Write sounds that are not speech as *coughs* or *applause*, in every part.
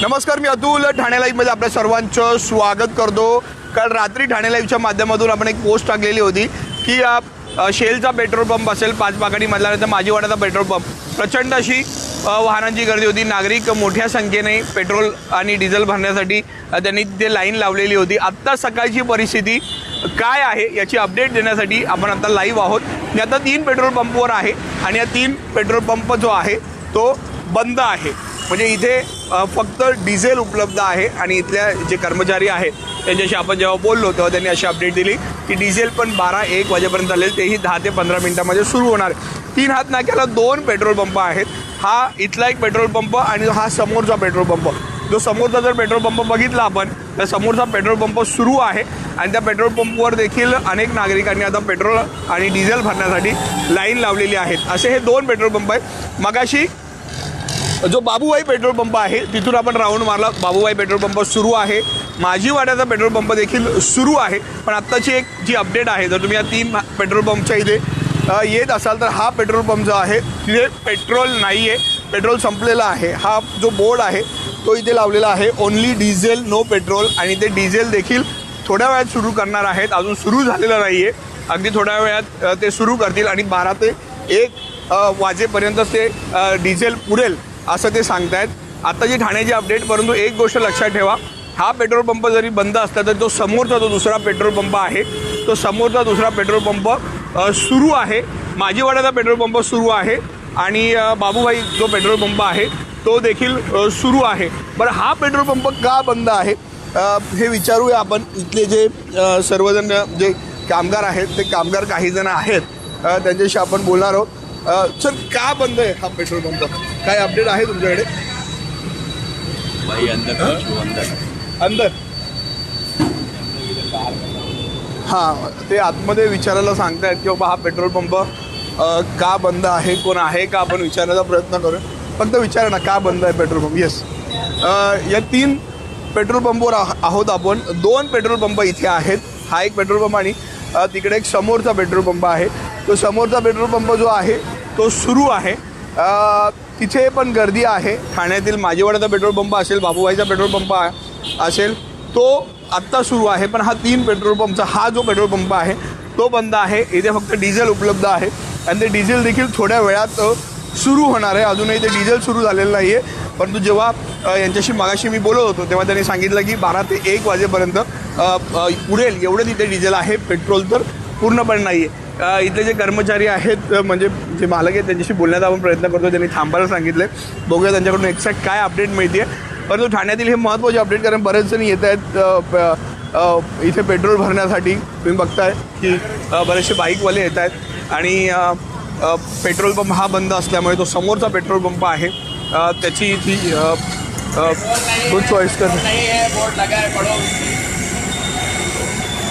नमस्कार मी अतुल. ठाणे लाईव्हमध्ये आपल्या सर्वांचं स्वागत करतो. काल रात्री ठाणे लाईव्हच्या माध्यमातून आपण एक पोस्ट टाकलेली होती की शेलचा पेट्रोल पंप असेल पाच पाकडीमधला नाही तर माझीवाड्याचा पेट्रोल पंप. प्रचंड अशी वाहनांची गर्दी होती. नागरिक मोठ्या संख्येने पेट्रोल आणि डिझेल भरण्यासाठी त्यांनी ते लाईन लावलेली होती. आत्ता सकाळची परिस्थिती काय आहे याची अपडेट देण्यासाठी आपण आता लाईव्ह आहोत. मी आता तीन पेट्रोल पंपवर आहे आणि या तीन पेट्रोल पंप जो आहे तो बंद आहे. म्हणजे इथे फक्त डिझेल उपलब्ध आहे आणि इथल्या जे कर्मचारी आहेत त्यांच्याशी आपण जेव्हा बोललो तेव्हा त्यांनी अशी अपडेट दिली की डिझेल पण बारा एक वाजेपर्यंत आलेल तेही दहा ते पंधरा मिनिटामध्ये सुरू होणार तीन हात नाक्याला दोन पेट्रोल पंप आहेत. हा इथला एक पेट्रोल पंप आणि हा समोरचा पेट्रोल पंप. जो समोरचा जर पेट्रोल पंप बघितला आपण तर समोरचा पेट्रोल पंप सुरू आहे आणि त्या पेट्रोल पंपवर देखील अनेक नागरिकांनी आता पेट्रोल आणि डिझेल भरण्यासाठी लाईन लावलेली आहेत. असे हे दोन पेट्रोल पंप आहेत. मगाशी जो बाबूबाई पेट्रोल पंप आहे तिथून आपण राऊंड मारला. बाबूबाई पेट्रोल पंप सुरू आहे. माझी वाड्याचा पेट्रोल पंप देखील सुरू आहे. पण आत्ताची एक जी अपडेट आहे जर तुम्ही या तीन पेट्रोल पंपच्या इथे येत असाल तर हा पेट्रोल पंप जो आहे तिथे पेट्रोल नाही आहे पेट्रोल संपलेला आहे. हा जो बोर्ड आहे तो इथे लावलेला आहे. ओन्ली डिझेल नो पेट्रोल आणि ते डिझेल देखील थोड्या वेळात सुरू करणार आहेत. अजून सुरू झालेलं नाही आहे अगदी थोड्या वेळात ते सुरू करतील. आणि बारा ते एक वाजेपर्यंत ते डिझेल पुरेल. असं ते सांगतायत. आता जी ठाण्याची अपडेट परंतु एक गोष्ट लक्षात ठेवा. हा पेट्रोल पंप जरी बंद असला तर जो समोरचा जो दुसरा पेट्रोल पंप आहे तो समोरचा दुसरा पेट्रोल पंप सुरू आहे. माझीवाड्याचा पेट्रोल पंप सुरू आहे. आणि बाबूभाई जो पेट्रोल पंप आहे तो देखील सुरू आहे. बरं हा पेट्रोल पंप का बंद आहे? हे विचारूया आपण. इथले जे सर्वजण जे कामगार आहेत ते कामगार काही जण आहेत त्यांच्याशी आपण बोलणार आहोत. सर का बंद आहे हा पेट्रोल पंप काय अपडेट आहे तुमच्याकडे? भाई अंदर हां? ते आतमध्ये विचारायला सांगतायत की बाबा हा पेट्रोल पंप का बंद आहे कोण आहे का आपण विचारण्याचा प्रयत्न करू फक्त विचारा ना का बंद आहे पेट्रोल पंप? येस या तीन पेट्रोल पंपवर आह- आहोत आपण. दोन पेट्रोल पंप इथे आहेत. हा एक पेट्रोल पंप आणि तिकडे एक समोरचा पेट्रोल पंप आहे. तो समोरचा पेट्रोल पंप जो आहे तो सुरू आहे. तिथे पण गर्दी आहे. ठाण्यातील माझेवाड्याचा पेट्रोल पंप असेल बाबूबाईचा पेट्रोल पंप असेल तो आत्ता सुरू आहे पण हा तीन पेट्रोल पंपचा हा जो पेट्रोल पंप आहे तो बंद आहे. इथे फक्त डिझेल उपलब्ध आहे. आणि ते डिझेल देखील थोड्या वेळात सुरू होणार आहे. अजूनही ते डिझेल सुरू झालेलं नाही आहे परंतु जेव्हा यांच्याशी मागाशी मी बोलत होतो तेव्हा त्यांनी सांगितलं की बारा ते एक वाजेपर्यंत उडेल एवढं तिथे डिझेल आहे पेट्रोल तर पूर्णपणे नाही आहे इथले जे कर्मचारी आहेत म्हणजे जे मालक आहेत त्यांच्याशी बोलण्याचा आपण प्रयत्न करतो त्यांनी थांबायला सांगितले बघूया त्यांच्याकडून एक्झॅक्ट काय अपडेट मिळते परंतु ठाण्यातील हे महत्त्वाचे अपडेट कारण बरेच जण येत आहेत प- इथे पेट्रोल भरण्यासाठी. तुम्ही बघताय की बरेचसे बाईकवाले येत आहेत आणि पेट्रोल पंप हा बंद असल्यामुळे तो समोरचा पेट्रोल पंप आहे. त्याची ती गुड चॉईस कर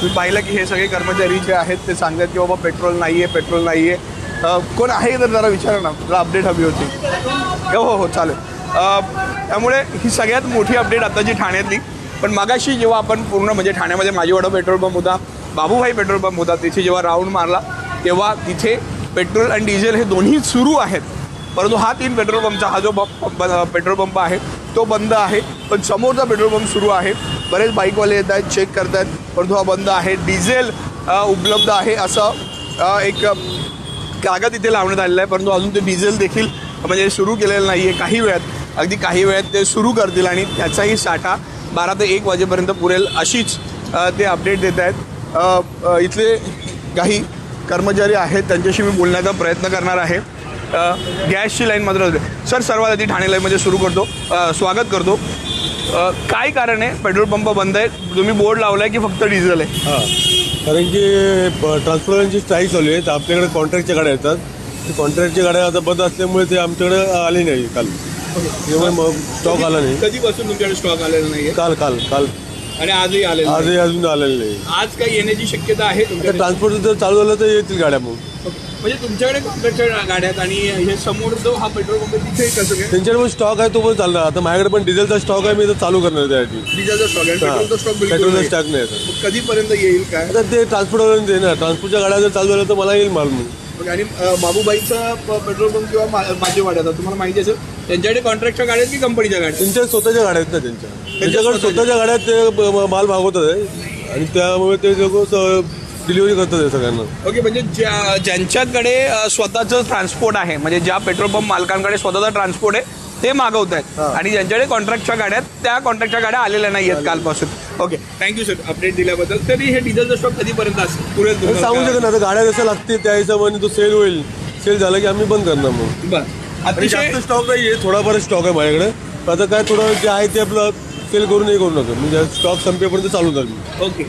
तुम्ही पाहिलं की हे सगळे कर्मचारी जे आहेत ते सांगतात की बाबा पेट्रोल नाही आहे पेट्रोल नाही आहे कोण आहे तर जरा विचारा ना जरा अपडेट हवी होती. हो हो हो चालेल. त्यामुळे ही सगळ्यात मोठी अपडेट आताची ठाण्यातली. पण मागाशी जेव्हा आपण पूर्ण म्हणजे ठाण्यामध्ये माझीवाडा पेट्रोल पंप होता बाबूभाई पेट्रोल पंप होता तिथे जेव्हा राऊंड मारला तेव्हा तिथे पेट्रोल आणि डिझेल हे दोन्ही सुरू आहेत. परंतु हा तीन पेट्रोल पंपचा हा जो पंप पेट्रोल पंप आहे तो बंद आहे. पण समोरचा पेट्रोल पंप सुरू आहे. बरेच बाईकवाले येत आहेत चेक करत आहेत परंतु हा बंद आहे. डिझेल उपलब्ध आहे असं एक कागद इथे लावण्यात आलेला आहे. परंतु अजून ते डिझेल देखील म्हणजे सुरू केलेलं नाही आहे काही वेळात. अगदी काही वेळात ते सुरू करतील आणि त्याचाही साठा बारा ते एक वाजेपर्यंत पुरेल अशीच ते अपडेट देत आहेत. इथले काही कर्मचारी आहेत. त्यांच्याशी मी बोलण्याचा प्रयत्न करणार आहे. गॅसची लाईन मात्र होते. सर सर्वात आधी ठाणे लाईनमध्ये सुरू करतो. स्वागत करतो. काय कारण आहे? पेट्रोल पंप बंद आहे तुम्ही बोर्ड लावला आहे की फक्त डिझेल आहे? हां. कारण की ट्रान्सपोर्टरची स्ट्राईक चालू आहे. तर आपल्याकडे कॉन्ट्रॅक्टच्या गाड्या येतात. ते कॉन्ट्रॅक्टच्या गाड्या आता बंद असल्यामुळे ते आमच्याकडे आले नाही काल. त्यामुळे मग स्टॉक आला नाही. कधीपासून तुमच्याकडे स्टॉक आलेला नाहीये? काल काल काल. आणि आजही नाही. आजही अजून आलेलं नाही. आज काही येण्याची शक्यता आहे तर तुमच्याकडे ट्रान्सपोर्ट जर चालू झालं तर येतील गाड्या मग. म्हणजे तुमच्याकडे कॉन्ट्रॅक्टच्या गाड्या आहेत आणि हे समोर जो हा पेट्रोल पंप आहे तिथे कसं काय त्यांच्याकडे पण स्टॉक आहे तो पण चालणार. आता माझ्याकडे पण डिझेलचा स्टॉक आहे मी तर चालू करणार त्यासाठी. डिझेलचा स्टॉक आहे पेट्रोलचा स्टॉक बिलकुल पेट्रोलचा नाही. स्टॉक नाही आता. मग कधीपर्यंत येईल काय? आता ते ट्रान्सपोर्टवाल्यांचे ना ट्रान्सपोर्टच्या गाड्या जर चालू झाल्या तर मला येईल माल मग. आणि अ, बाबूबाईचा प- पेट्रोल पंप किंवा मा- माझेवाड्याचा तुम्हाला माहिती असेल त्यांच्याकडे कॉन्ट्रॅक्टच्या गाड्या आहेत की कंपनीच्या गाड्या आहेत? त्यांच्या स्वतःच्या गाड्या आहेत ना त्यांच्या. त्यांच्याकडे स्वतःच्या गाड्या आहेत, ते ब- ब- माल मागवतात आहे आणि त्यामुळे ते लोक डिलिव्हरी करतात आहे सगळ्यांना. ओके म्हणजे ज्या ज्यांच्याकडे अ, स्वतःचं ट्रान्सपोर्ट आहे म्हणजे ज्या पेट्रोल पंप मालकांकडे स्वतःचा ट्रान्सपोर्ट आहे ते मागवत आहेत. आणि ज्यांच्याकडे कॉन्ट्रॅक्टच्या गाड्या आहेत त्या कॉन्ट्रॅक्टच्या गाड्या आलेल्या नाही आहेत कालपासून. ओके थँक्यू सर अपडेट दिल्याबद्दल. तरी हे डिझेलचा स्टॉक कधीपर्यंत असेल? पुरेल तुम्हाला सांगू? शकत नाही. आता गाड्या जसं लागतील त्या हिशोबाने तो सेल होईल. सेल झाला की आम्ही बंद करणार मग. बरं. आणि अतिशय जास्त स्टॉक नाही आहे थोडाफार स्टॉक आहे माझ्याकडे. पण आता काय थोडं जे आहे ते आपलं सेल करून हे करू नका. म्हणजे स्टॉक संपेपर्यंत चालू झाली ओके.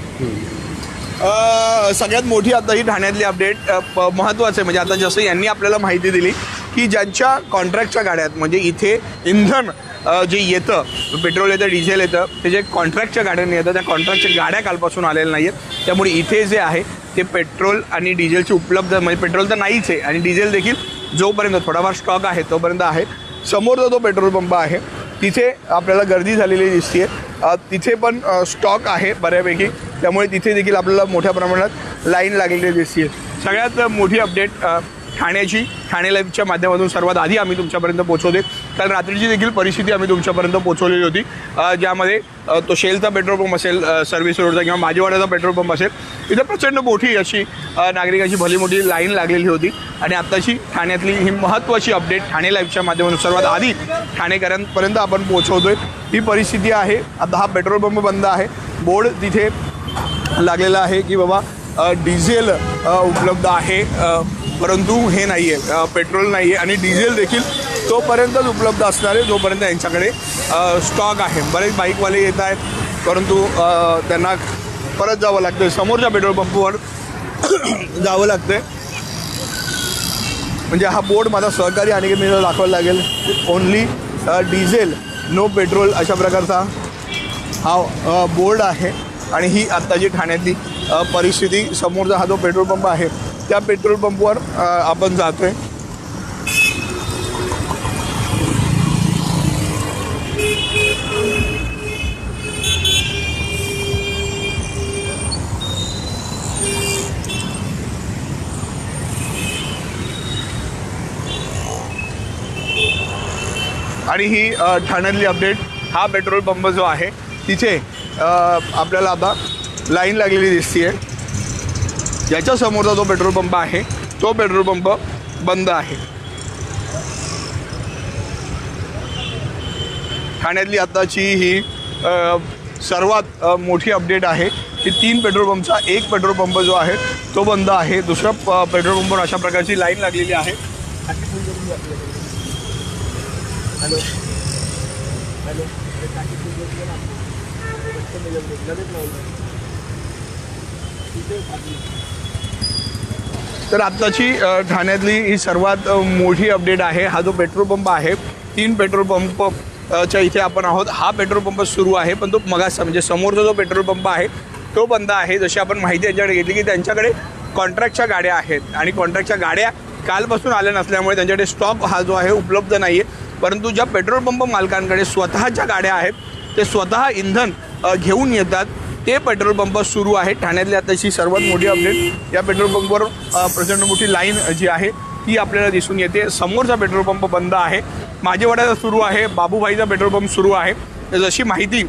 अ, सगळ्यात मोठी आता ही ठाण्यातली अपडेट महत्त्वाचं आहे. म्हणजे आता जसं यांनी आपल्याला माहिती दिली की ज्यांच्या कॉन्ट्रॅक्टच्या गाड्या आहेत म्हणजे इथे इंधन अ, जे येतं पेट्रोल येतं डिझेल येतं ते जे कॉन्ट्रॅक्टच्या गाड्यांनी येतं त्या कॉन्ट्रॅक्टच्या गाड्या कालपासून आलेल्या नाही आहेत त्यामुळे इथे जे आहे ते पेट्रोल आणि डिझेलची उपलब्ध म्हणजे पेट्रोल तर नाहीच आहे. आणि डिझेल देखील जोपर्यंत थोडाफार स्टॉक आहे तोपर्यंत आहे. समोरचा जो पेट्रोल पंप आहे तिथे आपल्याला गर्दी झालेली दिसते तिथे पण स्टॉक आहे बऱ्यापैकी. त्यामुळे तिथे देखील आपल्याला मोठ्या प्रमाणात लाईन लागलेली दिसते सगळ्यात मोठी अपडेट ठाण्याची ठाणे लाईव्हच्या माध्यमातून सर्वात आधी आम्ही तुमच्यापर्यंत पोहोचवते काल रात्रीची देखील परिस्थिती आम्ही तुमच्यापर्यंत पोहोचवलेली होती. ज्यामध्ये तो शेलचा पेट्रोल पंप असेल सर्व्हिस रोडचा किंवा माझेवाड्याचा पेट्रोल पंप असेल इथं प्रचंड मोठी अशी नागरिकांची भली मोठी लाईन लागलेली होती. आणि आत्ताची ठाण्यातली ही महत्त्वाची अपडेट ठाणे लाईव्हच्या माध्यमातून सर्वात आधी ठाणेकरांपर्यंत आपण पोहोचवतोय. ही परिस्थिती आहे. आता हा पेट्रोल पंप बंद आहे. बोर्ड तिथे लागलेला आहे की बाबा डिझेल उपलब्ध आहे. परंतु हे नाही आहे पेट्रोल नाही आहे आणि डिझेल देखील तोपर्यंतच उपलब्ध असणार आहे जोपर्यंत यांच्याकडे स्टॉक आहे. बरेच बाईकवाले येत आहेत परंतु त्यांना परत जावं लागतं समोरच्या पेट्रोल पंपवर *coughs* जावं लागतं म्हणजे हा बोर्ड माझा सहकारी आणि मी दाखवायला लागेल. ओनली डिझेल नो पेट्रोल अशा प्रकारचा हा बोर्ड आहे. आणि ही आत्ताची ठाण्यातली परिस्थिती समोरचा हा जो पेट्रोल पंप आहे त्या पेट्रोल पंपवर आपण जातो आहे आणि ही ठाण्यातली अपडेट हा पेट्रोल पंप जो आहे तिथे आपल्याला आता लाईन लागलेली दिसते आहे ज्याच्या समोरचा जो पेट्रोल पंप आहे तो पेट्रोल पंप बंद आहे. ठाण्यातली आत्ताची ही सर्वात मोठी अपडेट आहे की तीन पेट्रोल पंपचा एक पेट्रोल पंप जो आहे तो बंद आहे. दुसऱ्या प- पेट्रोल पंपवर अशा प्रकारची लाईन लागलेली आहे. तर आत्ताची ठाण्यातली ही सर्वात मोठी अपडेट आहे. हा जो पेट्रोल पंप आहे तीन पेट्रोल पंप च्या इथे आपण आहोत. हा पेट्रोल पंप सुरू आहे पण तो मगाचा म्हणजे समोरचा जो पेट्रोल पंप आहे तो बंद आहे. जशी आपण माहिती यांच्याकडे घेतली की त्यांच्याकडे कॉन्ट्रॅक्टच्या गाड्या आहेत आणि कॉन्ट्रॅक्टच्या गाड्या कालपासून आल्या नसल्यामुळे त्यांच्याकडे स्टॉक हा जो आहे उपलब्ध नाही आहे परंतु ज्या पेट्रोल पंप मालकांकडे स्वतःच्या गाड्या आहेत ते स्वतः इंधन घेऊन येतात. ते पेट्रोल पंप सुरू आहे. ठाण्यातली आताची सर्वात मोठी अपडेट या पेट्रोल पंपवर प्रचंड मोठी लाईन जी आहे ती आपल्याला दिसून येते. समोरचा पेट्रोल पंप बंद आहे. माझेवाड्याचा सुरू आहे. बाबूभाईचा पेट्रोल पंप सुरू आहे. जशी माहिती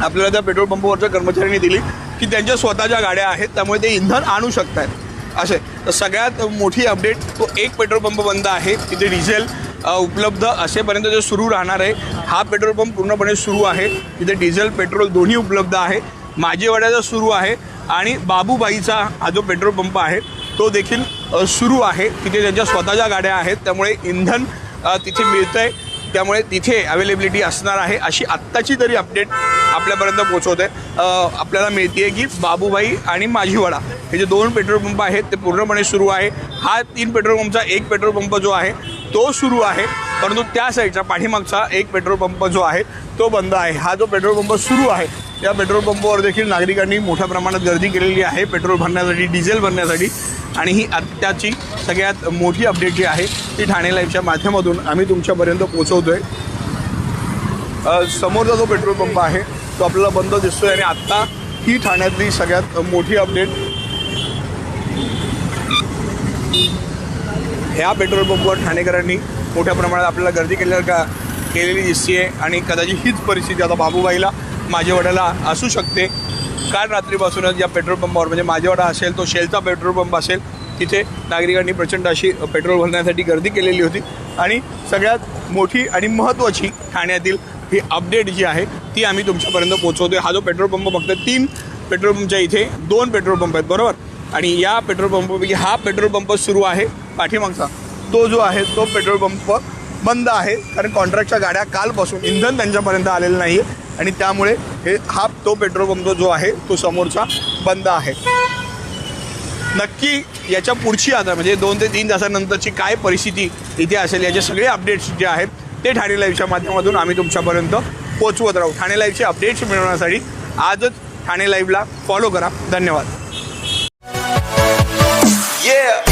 आपल्याला त्या पेट्रोल पंपवरच्या कर्मचाऱ्यांनी दिली की त्यांच्या स्वतःच्या गाड्या आहेत त्यामुळे ते इंधन आणू शकतात असे. तर सगळ्यात मोठी अपडेट तो एक पेट्रोल पंप बंद आहे. तिथे डिझेल उपलब्ध असेपर्यंत ते सुरू राहणार आहे. हा पेट्रोल पंप पूर्णपणे सुरू आहे. तिथे डिझेल पेट्रोल दोन्ही उपलब्ध आहे. माझेवाड्याचा सुरू आहे आणि बाबूबाईचा हा जो पेट्रोल पंप आहे तो देखील सुरू आहे. तिथे त्यांच्या स्वतःच्या गाड्या आहेत. त्यामुळे इंधन तिथे मिळतं आहे त्यामुळे तिथे अवेलेबिलिटी असणार आहे अशी आत्ताची तरी अपडेट आपल्यापर्यंत पोचवते आपल्याला मिळते की बाबूबाई आणि माझीवाडा हे जे दोन पेट्रोल पंप आहेत ते पूर्णपणे सुरू आहे. हा तीन पेट्रोल पंपचा एक पेट्रोल पंप जो आहे तो सुरू आहे. परंतु त्या साईडचा पाठीमागचा एक पेट्रोल पंप जो आहे तो बंद आहे. हा जो पेट्रोल पंप सुरू आहे या पेट्रोल पंपावर देखील नागरिकांनी मोठ्या प्रमाणात गर्दी केलेली आहे. पेट्रोल भरण्यासाठी डिझेल भरण्यासाठी. आणि ही आत्ताची सगळ्यात मोठी अपडेट जी आहे ती ठाणे लाईव्हच्या माध्यमातून आम्ही तुमच्यापर्यंत पोहोचवतोय. आहे समोरचा जो पेट्रोल पंप आहे तो आपल्याला बंद दिसतोय आणि आत्ता ही ठाण्यातली सगळ्यात मोठी अपडेट. ह्या पेट्रोल पंपवर ठाणेकरांनी मोठ्या प्रमाणात आपल्याला गर्दी केलेल्या का केलेली दिसते आणि कदाचित हीच परिस्थिती आता बाबूबाईला माझेवाड्याला असू शकते. काल रात्रीपासूनच या पेट्रोल पंपावर म्हणजे माझेवाडा असेल तो शेलचा पेट्रोल पंप असेल तिथे नागरिकांनी प्रचंड अशी पेट्रोल भरण्यासाठी गर्दी केलेली होती. आणि सगळ्यात मोठी आणि महत्त्वाची ठाण्यातील ही अपडेट जी आहे ती आम्ही तुमच्यापर्यंत पोहोचवतोय. हा जो पेट्रोल पंप फक्त तीन पेट्रोल पंपच्या इथे दोन पेट्रोल पंप आहेत बरोबर? आणि या पेट्रोल पंपापैकी हा पेट्रोल पंप सुरू आहे पाठीमागचा. तो जो आहे तो पेट्रोल पंप बंद आहे कारण कॉन्ट्रॅक्टच्या गाड्या कालपासून इंधन त्यांच्यापर्यंत आलेलं नाही आहे आणि त्यामुळे हे हा तो पेट्रोल पंप जो आहे तो समोरचा बंद आहे. नक्की याच्या पुढची आता म्हणजे दोन ते तीन तासानंतरची काय परिस्थिती इथे असेल याचे सगळे अपडेट्स जे आहेत ते ठाणे लाईव्हच्या माध्यमातून आम्ही तुमच्यापर्यंत पोचवत राहू. ठाणे लाईव्हचे अपडेट्स मिळवण्यासाठी आजच ठाणे लाईव्हला फॉलो करा. धन्यवाद. Yeah.